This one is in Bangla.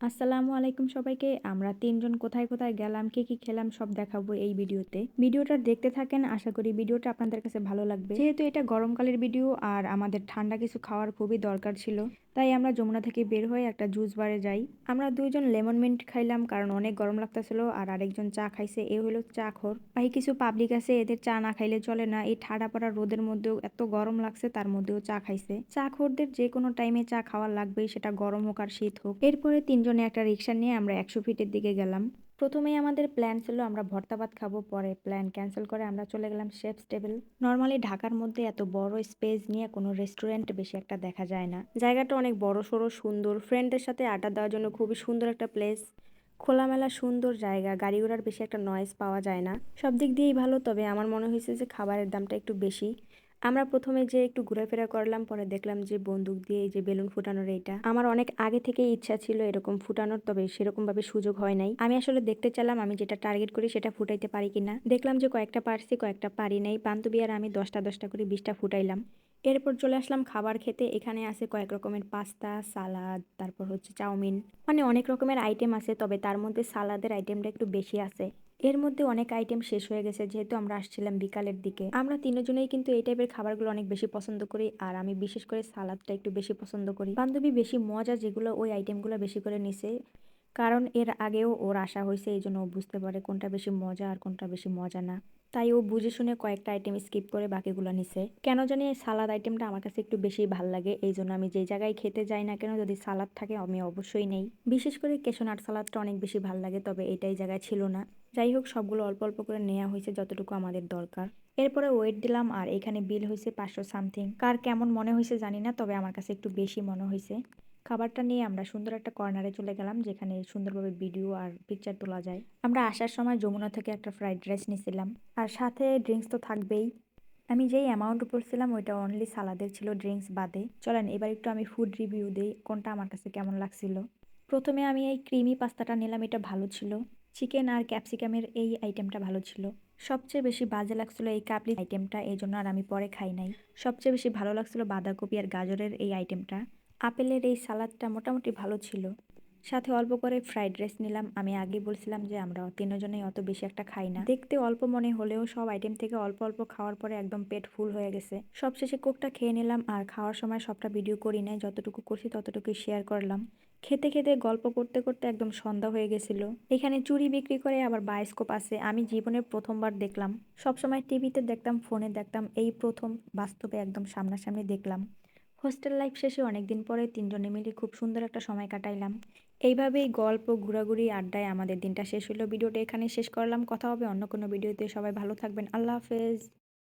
আসসালামু আলাইকুম সবাইকে। আমরা তিনজন কোথায় কোথায় গেলাম, কি কি খেলাম সব দেখাবো এই ভিডিওতে। ভিডিওটা দেখতে থাকেন, আশা করি ভিডিওটা আপনাদের কাছে ভালো লাগবে। যেহেতু এটা গরমকালের ভিডিও আর আমাদের ঠান্ডা কিছু খাওয়ার খুবই দরকার ছিল, তাই আমরা যমুনা থেকে বের হয়ে একটা জুস বারে যাই। আমরা দুইজন লেমন মিন্ট খাইলাম কারণ অনেক গরম লাগতেছিল আর আরেকজন চা খাইছে, এ হলো চা খোর। ভাই কিছু পাবলিক আছে, এদের চা না খাইলে চলে না। এই ঠাডা পড়া রোদের মধ্যেও এত গরম লাগছে, তার মধ্যেও চা খাইছে। চা খোরদের যে কোনো টাইমে চা খাওয়া লাগবেই, সেটা গরম হোক আর শীত হোক। এরপরে তিনজনে একটা রিক্সা নিয়ে আমরা একশো ফিটের দিকে গেলাম। প্রথমেই আমাদের প্ল্যান ছিল আমরা ভর্তা ভাত খাব, পরে প্ল্যান ক্যান্সেল করে আমরা চলে গেলাম শেফস টেবিল নর্মালি ঢাকার মধ্যে এত বড় স্পেস নিয়ে কোনো রেস্টুরেন্ট বেশি একটা দেখা যায় না। জায়গাটা অনেক বড় সড়ো, সুন্দর। ফ্রেন্ডদের সাথে আড্ডা দেওয়ার জন্য খুবই সুন্দর একটা প্লেস খোলামেলা, সুন্দর জায়গা। গাড়ি ঘোড়ার বেশি একটা নয়েজ পাওয়া যায় না। সব দিক দিয়েই ভালো, তবে আমার মনে হয়েছে যে খাবারের দামটা একটু বেশি। আমরা প্রথমে যে একটু ঘোরাফেরা করলাম, পরে দেখলাম যে বন্দুক দিয়ে এই যে বেলুন ফুটানোর এইটা, আমার অনেক আগে থেকেই ইচ্ছা ছিল এরকম ফুটানোর, তবে সেরকম ভাবে সুযোগ হয় নাই। আমি আসলে দেখতে চাইলাম আমি যেটা টার্গেট করি সেটা ফুটাইতে পারি কিনা। দেখলাম যে কয়েকটা পারছি, কয়েকটা পারি নাই। বান্ধবী আর আমি দশটা দশটা করে বিশটা ফুটাইলাম। এরপর চলে আসলাম খাবার খেতে। এখানে আছে কয়েক রকমের পাস্তা, সালাদ, তারপর হচ্ছে চাউমিন। মানে অনেক রকমের আইটেম আছে, তবে তার মধ্যে সালাদের আইটেমটা একটু বেশি আছে। এর মধ্যে অনেক আইটেম শেষ হয়ে গেছে, যেহেতু আমরা আসছিলাম বিকালের দিকে। আমরা তিনজনেই কিন্তু এই টাইপের খাবারগুলো অনেক বেশি পছন্দ করি, আর আমি বিশেষ করে সালাদটা একটু বেশি পছন্দ করি। বান্ধবী বেশি মজা যেগুলো ওই আইটেমগুলো বেশি করে নিছে। কারণ এর আগেও ওর আশা হয়েছে, এই জন্য ও বুঝতে পারে কোনটা বেশি মজা আর কোনটা বেশি মজা না। তাই ও বুঝে শুনে কয়েকটা আইটেম স্কিপ করে বাকিগুলো নিছে। কেন জানি এই সালাদ আইটেমটা আমার কাছে একটু বেশি ভালো লাগে, এই জন্য আমি যেই জায়গায় খেতে যাই না কেন যদি সালাদ থাকে আমি অবশ্যই নেই। বিশেষ করে কেশনাট সালাদটা অনেক বেশি ভালো লাগে, তবে এটাই জায়গায় ছিল না। যাই হোক, সবগুলো অল্প অল্প করে নেওয়া হয়েছে যতটুকু আমাদের দরকার। এরপরে ওয়েট দিলাম, আর এখানে বিল হয়েছে পাঁচশো সামথিং কার কেমন মনে হয়েছে জানি না, তবে আমার কাছে একটু বেশি মনে হয়েছে। খাবারটা নিয়ে আমরা সুন্দর একটা কর্নারে চলে গেলাম, যেখানে সুন্দরভাবে ভিডিও আর পিকচার তোলা যায়। আমরা আসার সময় যমুনা থেকে একটা ফ্রাইড রাইস নিয়েছিলাম আর সাথে ড্রিঙ্কস তো থাকবেই। আমি যেই অ্যামাউন্ট বলছিলাম ওইটা অনলি সালাদের ছিল ড্রিঙ্কস বাদে। চলেন, এবার একটু আমি ফুড রিভিউ দিই, কোনটা আমার কাছে কেমন লাগছিল। প্রথমে আমি এই ক্রিমি পাস্তাটা নিলাম, এটা ভালো ছিল। চিকেন আর ক্যাপসিকামের এই আইটেমটা ভালো ছিল। সবচেয়ে বেশি বাজে লাগছিল এই কাবলি আইটেমটা এই জন্য আর আমি পরে খাই নাই। সবচেয়ে বেশি ভালো লাগছিল বাঁধাকপি আর গাজরের এই আইটেমটা আপেলের এই সালাদটা মোটামুটি ভালো ছিল। সাথে অল্প করে ফ্রাইড রাইস নিলাম। আমি আগে বলছিলাম যে আমরা তিনজনেই অত বেশি একটা খাই না। দেখতে অল্প মনে হলেও সব আইটেম থেকে অল্প অল্প খাওয়ার পরে একদম পেট ফুল হয়ে গেছে। সবশেষে কোকটা খেয়ে নিলাম আর খাওয়ার সময় সবটা ভিডিও করি নাই। যতটুকু করছি ততটুকু শেয়ার করলাম। খেতে খেতে গল্প করতে করতে একদম সন্ধ্যা হয়ে গেছিল। এখানে চুরি বিক্রি করে আবার বায়োস্কোপ আছে। আমি জীবনে প্রথমবার দেখলাম। সবসময় টিভিতে দেখতাম ফোনে দেখতাম। এই প্রথম বাস্তবে একদম সামনাসামনি দেখলাম। হোস্টেল লাইফ শেষে অনেকদিন পরে তিনজনে মিলে খুব সুন্দর একটা সময় কাটাইলাম। এইভাবেই গল্প, ঘোরাঘুরি, আড্ডায় আমাদের দিনটা শেষ হলো ভিডিওটা এখানে শেষ করলাম। কথা হবে অন্য কোনো ভিডিওতে। সবাই ভালো থাকবেন। আল্লাহ হাফেজ।